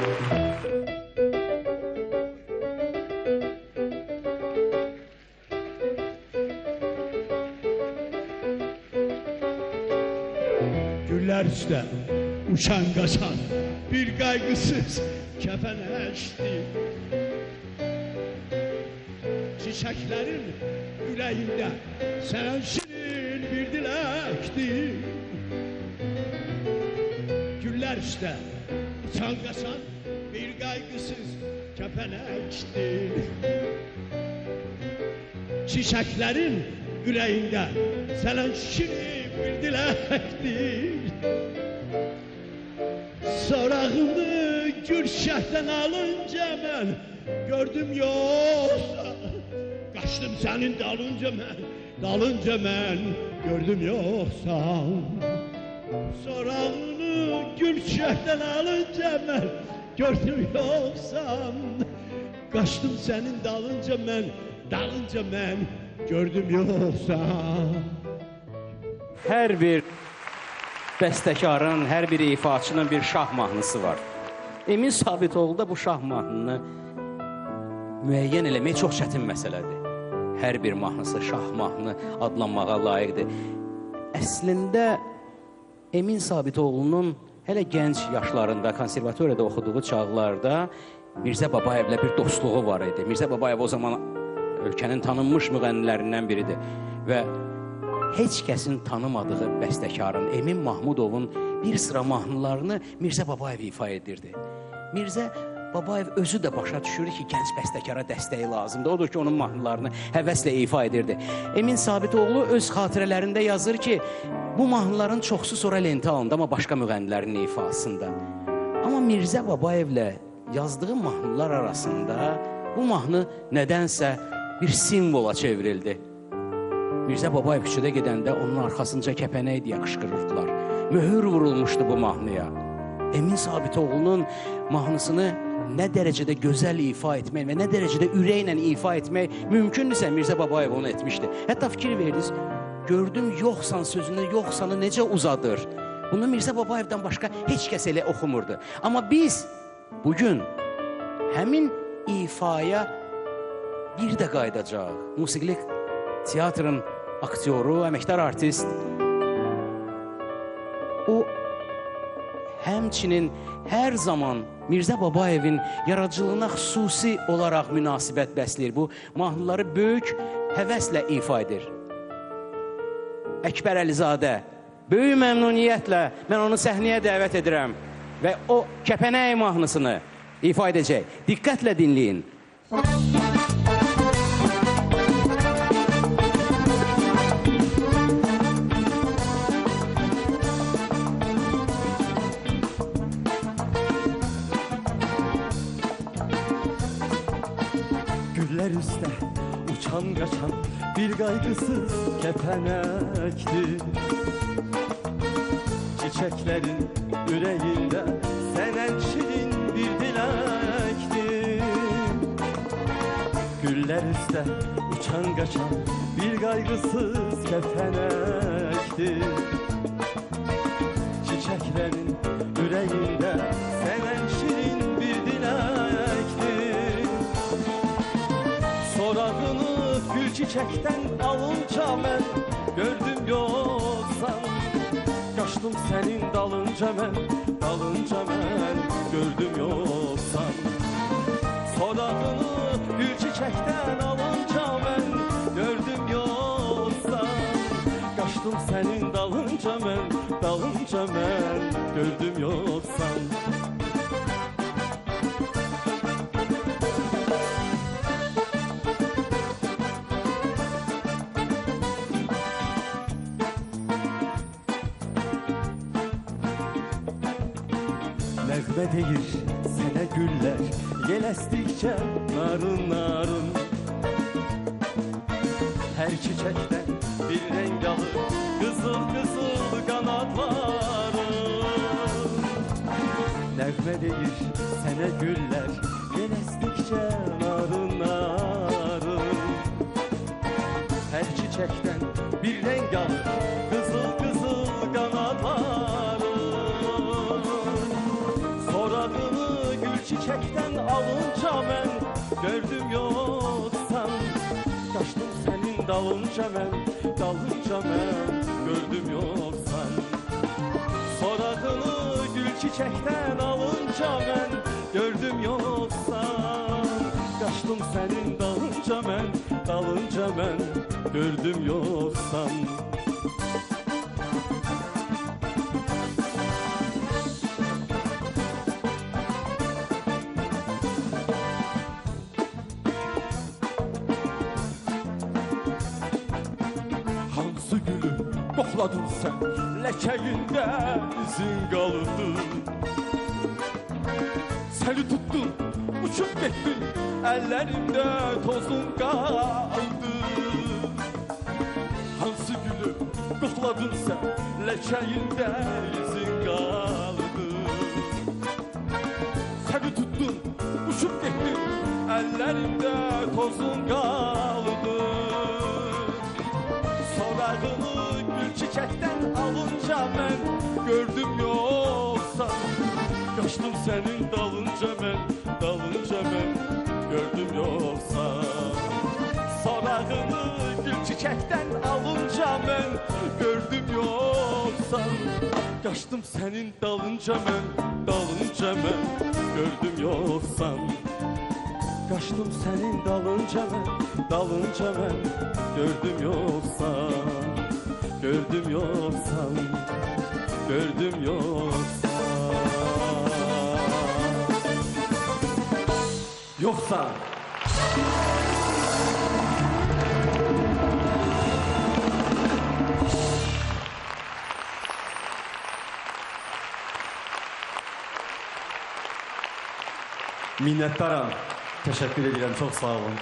Güller üstte uçan kaçan bir kaygısız kefenleşti. Çiçeklerin yüreğinde sen şirin bir dilekti. Güller üstte uçan kaçan bir kaygısız kefenleşti. Çiçeklerin yüreğinde senin şirin bir dilektir. Sorağını Gülşeh'ten alınca ben gördüm yoksa Kaçtım senin dalınca ben, dalınca ben gördüm yoksa Sorağını Gülşeh'ten alınca ben gördüm yoksa Kaçtım senin dalınca ben, dalınca ben gördüm yoksa Hər bir bəstəkarın, hər bir ifaçının bir şah mahnısı var. Emin Sabitoğlu da bu şah mahnını müəyyən eləmək çox çətin məsələdir. Hər bir mahnısı şah mahnı adlanmağa layiqdir. Əslində Emin Sabitoğlu'nun hələ gənc yaşlarında konservatoriyada oxuduğu çağlarda Mirzə Babayevlə bir dostluğu var idi. Mirzə Babayev o zaman ölkənin tanınmış müğənnilərindən biridir və heç kəsin tanımadığı bəstəkarın Emin Mahmudovun bir sıra mahnılarını Mirzə Babayev ifa edirdi. Mirzə Babayev özü də başa düşürdü ki, gənc bəstəkara dəstəyi lazımdır. Odur ki, onun mahnılarını həvəslə ifa edirdi. Emin Sabitoğlu öz xatirələrində yazır ki, bu mahnıların çoxsu sonra lentə alındı, amma başqa müğənnilərin ifasında. Amma Mirzə Babayevlə yazdığı mahnılar arasında bu mahnı nədənsə bir simvola çevrildi. Mirzə Babayev küçədə gedəndə onun arxasınca kəpənək deyə qışqırırdılar. Möhür vurulmuşdu bu mahnıya. Emin Sabitoğlu'nun mahnısını nə dərəcədə gözəl ifa etmək və nə dərəcədə ürəklə ifa etmək mümkündürsə Mirzə Babayev onu etmişdi. Hətta fikir verdiniz, gördüm yoxsan sözünü, yoxsanı necə uzadır. Bunu Mirzə Babayevdən başqa heç kəs elə oxumurdu. Amma biz bugün həmin ifaya bir də qayıdacaq. Musiqili teatrın aktyoru, əməkdar artist. O həmçinin hər zaman Mirzə Babayevin yaradıcılığına xüsusi olaraq münasibət bəsləyir. Bu mahnıları böyük həvəslə ifa edir. Əkbər Əlizadə böyük məmnuniyyətlə mən onu səhnəyə dəvət edirəm və o Kəpənək mahnısını ifa edəcək. Diqqətlə dinləyin. Güller üstte uçan kaçan bir kaygısız kepenekti. Çiçeklerin yüreğinde senen şirin bir dilekti. Güller üstte uçan kaçan bir kaygısız kepenekti. Çiçeklerin yüreğinde çiçekten alınca ben Gördüm yoksan Kaçtım senin dalınca ben Dalınca ben Gördüm yoksan Sorağını gül çiçekten alınca ben Gördüm yoksan Kaçtım senin dalınca ben Dalınca ben Gördüm yoksan Nəğmə deyir sənə güllər Yel əsdikcə narın narın. Hər çiçəkdən bir rəng alır Qızıl qızıl qanadların Nəğmə deyir sənə güllər Yel əsdikcə narın narın. Hər çiçəkdən dalınca mən, dalınca mən gördüm yoxsan. Sorağını gül çiçəkdən alınca mən gördüm yoxsan. Qaçdım sənin dalınca mən, dalınca mən gördüm yoxsan. Qoxladın sən Ləkəyində izin qalıdı Səni tutdum, uçub getdin Əllərimdə tozun qaldı Hansı gülü qoxladın sən Ləkəyində izin qalıdı Səni tutdum, uçub getdin Əllərimdə tozun qaldı Sorağını çiçekten alınca ben gördüm yoksa. Kaçtım senin dalınca ben, dalınca ben gördüm yoksa. Sorağını gül çiçekten alınca ben gördüm yoksa. Kaçtım senin dalınca ben, dalınca ben gördüm yoksa. Kaçtım senin dalınca ben, dalınca ben Gördüm yoksa, gördüm yoksa Gördüm yoksa Yoksa Minnettarım. Teşekkür ederim. Çok sağ olun.